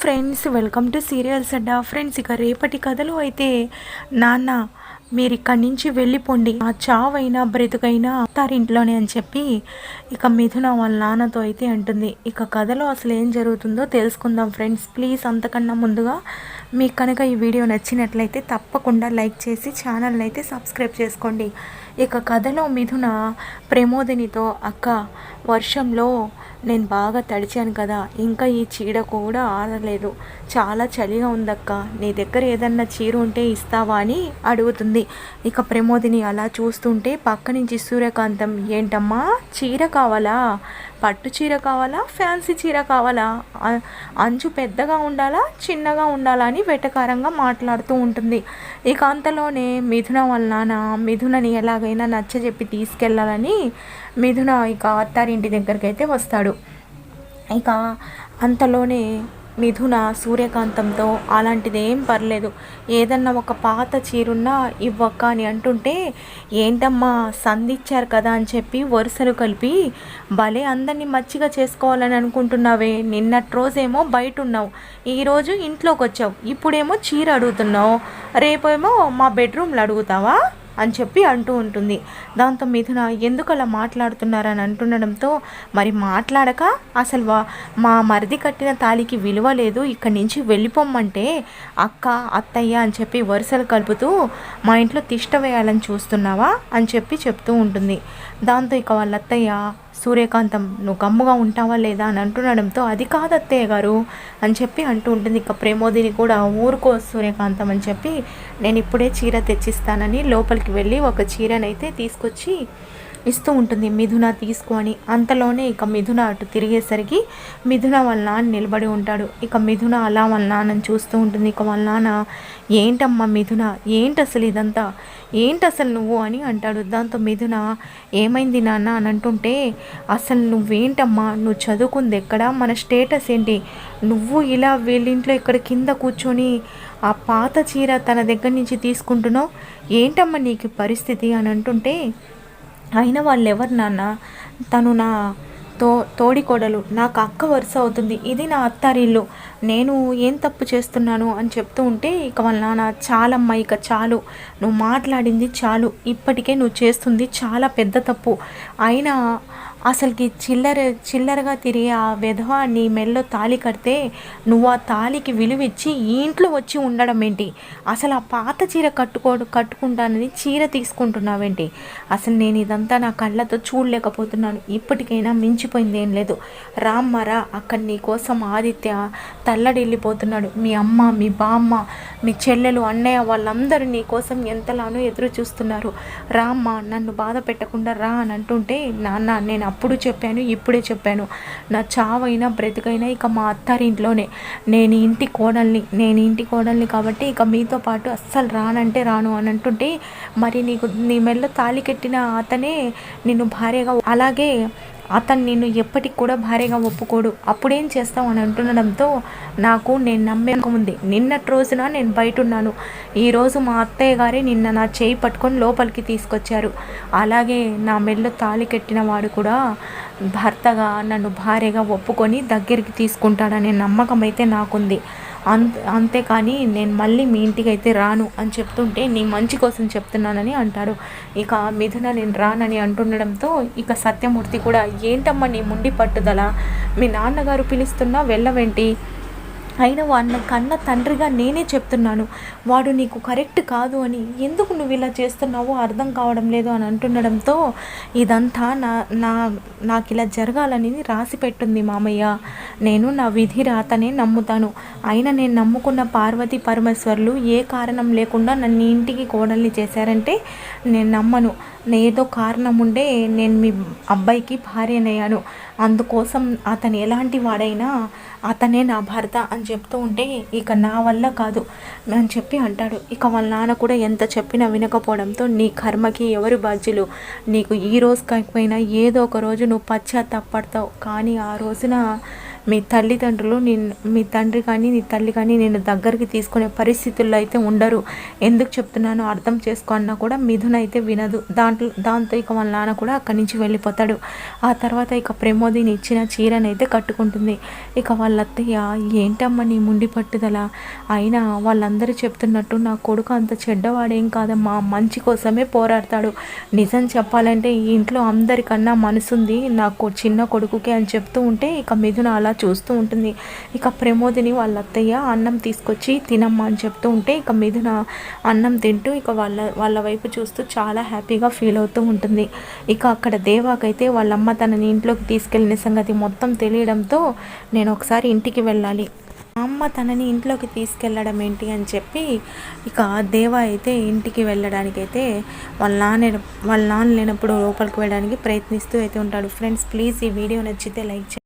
Friends welcome to serials Adda friends ఇక రేపటి కథలో అయితే నాన్న మీరు ఇక్కడి నుంచి వెళ్ళిపోండి. ఆ చావైనా బ్రతుకైనా అత్తారింట్లోనే అని చెప్పి ఇక మిథున వాళ్ళ నాన్నతో అయితే అంటుంది. ఇక కథలో అసలు ఏం జరుగుతుందో తెలుసుకుందాం ఫ్రెండ్స్. ప్లీజ్ అంతకన్నా ముందుగా మీకు కనుక ఈ వీడియో నచ్చినట్లయితే తప్పకుండా లైక్ చేసి ఛానల్ని అయితే సబ్స్క్రైబ్ చేసుకోండి. ఇక కథలో మిథున ప్రమోదినితో అక్క వర్షంలో నేను బాగా తడిచాను కదా ఇంకా ఈ చీడ కూడా ఆరలేదు. చాలా చలిగా ఉందక్క నీ దగ్గర ఏదన్నా చీర ఉంటే ఇస్తావా? అని అడుగుతుంది. ఇక ప్రమోదిని అలా చూస్తుంటే పక్క నుంచి సూర్యకాంతం ఏంటమ్మా చీర కావాలా? పట్టు చీర కావాలా? ఫ్యాన్సీ చీర కావాలా? అంచు పెద్దగా ఉండాలా? చిన్నగా ఉండాలా? అని వెటకారంగా మాట్లాడుతూ ఉంటుంది. ఇక అంతలోనే మిథున వాళ్ళ నాన్న మిథునని ఎలాగైనా నచ్చ చెప్పి తీసుకెళ్ళాలని మిథున ఇక అత్తారింటి దగ్గరికి అయితే వస్తాడు. ఇక అంతలోనే మిథున సూర్యకాంతంతో అలాంటిదేం పర్లేదు. ఏదన్నా ఒక పాత చీరున్నా ఇవ్వక్క అని అంటుంటే ఏంటమ్మా సంధిచ్చారు కదా అని చెప్పి వరుసలు కలిపి భలే అందరినీ మచ్చిగా చేసుకోవాలని అనుకుంటున్నావే. నిన్నటి రోజేమో బయట ఉన్నావు ఈరోజు ఇంట్లోకి వచ్చావు ఇప్పుడేమో చీర అడుగుతున్నావు. రేపేమో మా బెడ్రూమ్లో అడుగుతావా? అని చెప్పి అంటూ ఉంటుంది. దాంతో మిథున ఎందుకు అలా మాట్లాడుతున్నారని అంటుండడంతో మరి మాట్లాడక? అసలు మా మరిది కట్టిన తాలికి విలువ లేదు. ఇక్కడి నుంచి వెళ్ళిపోమ్మంటే అక్క అత్తయ్య అని చెప్పి వరుసలు కలుపుతూ మా ఇంట్లో తిష్ట వేయాలని చూస్తున్నావా? అని చెప్పి చెప్తూ ఉంటుంది. దాంతో ఇక వాళ్ళ అత్తయ్య సూర్యకాంతం నువ్వు గమ్ముగా ఉంటావా లేదా? అని అంటుండడంతో అది కాదు అత్తయ్య గారు అని చెప్పి అంటూ ఉంటుంది. ఇక ప్రేమోదిని కూడా ఊరుకో సూర్యకాంతం అని చెప్పి నేను ఇప్పుడే చీర తెచ్చిస్తానని లోపలికి వెళ్ళి ఒక చీరనైతే తీసుకొచ్చి ఇస్తూ ఉంటుంది మిథున తీసుకో అని. అంతలోనే ఇక మిథున అటు తిరిగేసరికి మిథున వాళ్ళ నాన్న నిలబడి ఉంటాడు. ఇక మిథున అలా వాళ్ళ నాన్నని చూస్తూ ఉంటుంది. ఇక వాళ్ళ నాన్న ఏంటమ్మా మిథున? ఏంటి అసలు ఇదంతా? ఏంటి అసలు నువ్వు? అని అంటాడు. దాంతో మిథున ఏమైంది నాన్న? అని అంటుంటే అసలు నువ్వేంటమ్మా? నువ్వు చదువుకుంది ఎక్కడ? మన స్టేటస్ ఏంటి? నువ్వు ఇలా వీళ్ళింట్లో ఇక్కడ కింద కూర్చొని ఆ పాత చీర తన దగ్గర నుంచి తీసుకుంటున్నావు? ఏంటమ్మా నీకు పరిస్థితి? అని అంటుంటే అయినా వాళ్ళు ఎవరు నాన్న? తను నా తో తోడికోడలు. నాకు అక్క వరుస అవుతుంది. ఇది నా అత్తారిల్లు. నేను ఏం తప్పు చేస్తున్నాను అని చెప్తూ ఉంటే ఇక వాళ్ళ నాన్న చాలమ్మా ఇక చాలు. నువ్వు మాట్లాడింది చాలు. ఇప్పటికే నువ్వు చేస్తుంది చాలా పెద్ద తప్పు. అయినా అసలుకి చిల్లర చిల్లరగా తిరిగి ఆ విధవ నీ మెల్లో తాళి కడితే నువ్వు ఆ తాళికి విలువిచ్చి ఈ ఇంట్లో వచ్చి ఉండడం ఏంటి అసలు ఆ పాత చీర కట్టుకో కట్టుకుంటానని చీర తీసుకుంటున్నావేంటి? అసలు నేను ఇదంతా నా కళ్ళతో చూడలేకపోతున్నాను. ఇప్పటికైనా మించిపోయింది ఏం లేదు రామ్మరా అక్కడ నీ కోసం ఆదిత్య తల్లడిల్లిపోతున్నాడు. మీ అమ్మ మీ బామ్మ మీ చెల్లెలు అన్నయ్య వాళ్ళందరూ నీ కోసం ఎంతలానో ఎదురు చూస్తున్నారు. రామ్మా నన్ను బాధ పెట్టకుండా రా అని అంటుంటే నాన్న నేను అప్పుడు చెప్పాను ఇప్పుడే చెప్పాను. నా చావైనా బ్రతికైనా ఇక మా అత్తారింట్లోనే. నేను ఇంటి కోడల్ని నేను ఇంటి కోడల్ని కాబట్టి ఇక మీతో పాటు అస్సలు రానంటే రాను అని అంటుంటే మరి నీకు నీ మెల్ల తాళి కట్టిన అతనే నిన్ను భార్యగా అలాగే అతను నిన్ను ఎప్పటికి కూడా భార్యగా ఒప్పుకోడు. అప్పుడేం చేస్తావు అని అంటుండడంతో నాకు నేను నమ్మకం ఉంది. నిన్నటి రోజున నేను బయట ఉన్నాను ఈరోజు మా అత్తయ్య గారే నిన్న నా చేయి పట్టుకొని లోపలికి తీసుకొచ్చారు. అలాగే నా మెల్లో తాళి కట్టిన వాడు కూడా భర్తగా నన్ను భార్యగా ఒప్పుకొని దగ్గరికి తీసుకుంటాడనే నమ్మకం అయితే నాకుంది. అంత అంతేకాని నేను మళ్ళీ మీ ఇంటికి అయితే రాను అని చెప్తుంటే నీ మంచి కోసం చెప్తున్నానని అంటాడు ఇక మిథున నేను రానని అంటుండడంతో ఇక సత్యమూర్తి కూడా ఏంటమ్మా నీ ముండి పట్టుదల? మీ నాన్నగారు పిలుస్తున్నా వెళ్ళవేంటి? అయినా వాడిని కన్న తండ్రిగా నేనే చెప్తున్నాను. వాడు నీకు కరెక్ట్ కాదు అని ఎందుకు నువ్వు ఇలా చేస్తున్నావో అర్థం కావడం లేదు అని అంటుండడంతో ఇదంతా నా నా నాకు ఇలా జరగాలని రాసి పెట్టింది మామయ్య. నేను నా విధి రాతనే నమ్ముతాను. అయినా నేను నమ్ముకున్న పార్వతి పరమేశ్వర్లు ఏ కారణం లేకుండా నన్ను ఇంటికి కోడల్ని చేశారంటే నేను నమ్మను. ఏదో కారణం ఉండే నేను మీ అబ్బాయికి భార్యనయ్యాను. అందుకోసం అతను ఎలాంటి వాడైనా అతనే నా భర్త అని చెప్తూ ఉంటే ఇక నా వల్ల కాదు అని చెప్పి అంటాడు. ఇక వాళ్ళ నాన్న కూడా ఎంత చెప్పినా వినకపోవడంతో నీ కర్మకి ఎవరు బాధ్యులు? నీకు ఈ రోజు కాకపోయినా ఏదో ఒక రోజు నువ్వు పశ్చాత్తాపడతావు కానీ ఆ రోజున మీ తల్లిదండ్రులు నేను మీ తండ్రి కానీ నీ తల్లి కానీ నేను దగ్గరికి తీసుకునే పరిస్థితుల్లో అయితే ఉండరు. ఎందుకు చెప్తున్నానో అర్థం చేసుకో అన్నా కూడా మిథునైతే అయితే వినదు. దాంట్లో దాంతో ఇక వాళ్ళ నాన్న కూడా అక్కడి నుంచి వెళ్ళిపోతాడు. ఆ తర్వాత ఇక ప్రమోదిని ఇచ్చిన చీరనైతే అయితే కట్టుకుంటుంది. ఇక వాళ్ళ అత్తయ్య ఏంటమ్మా నీ ముండి పట్టుదల? అయినా వాళ్ళందరూ చెప్తున్నట్టు నా కొడుకు అంత చెడ్డవాడేం కాదమ్మా. మంచి కోసమే పోరాడతాడు. నిజం చెప్పాలంటే ఈ ఇంట్లో అందరికన్నా మనసుంది నాకు చిన్న కొడుకుకి అని చెప్తూ ఉంటే ఇక మిథున అలా చూస్తూ ఉంటుంది. ఇక ప్రమోదిని వాళ్ళ అత్తయ్య అన్నం తీసుకొచ్చి తినమ్మా అని చెప్తూ ఉంటే ఇక మిథున అన్నం తింటూ ఇక వాళ్ళ వాళ్ళ వైపు చూస్తూ చాలా హ్యాపీగా ఫీల్ అవుతూ ఉంటుంది. ఇక అక్కడ దేవాకైతే వాళ్ళమ్మ తనని ఇంట్లోకి తీసుకెళ్ళిన సంగతి మొత్తం తెలియడంతో నేను ఒకసారి ఇంటికి వెళ్ళాలి. అమ్మ తనని ఇంట్లోకి తీసుకెళ్ళడం ఏంటి అని చెప్పి ఇక దేవ అయితే ఇంటికి వెళ్ళడానికైతే వాళ్ళ నాన్న వాళ్ళ నాన్న లేనప్పుడు లోపలికి వెళ్ళడానికి ప్రయత్నిస్తూ అయితే ఉంటాడు. ఫ్రెండ్స్ ప్లీజ్ ఈ వీడియో నచ్చితే లైక్ చేయండి.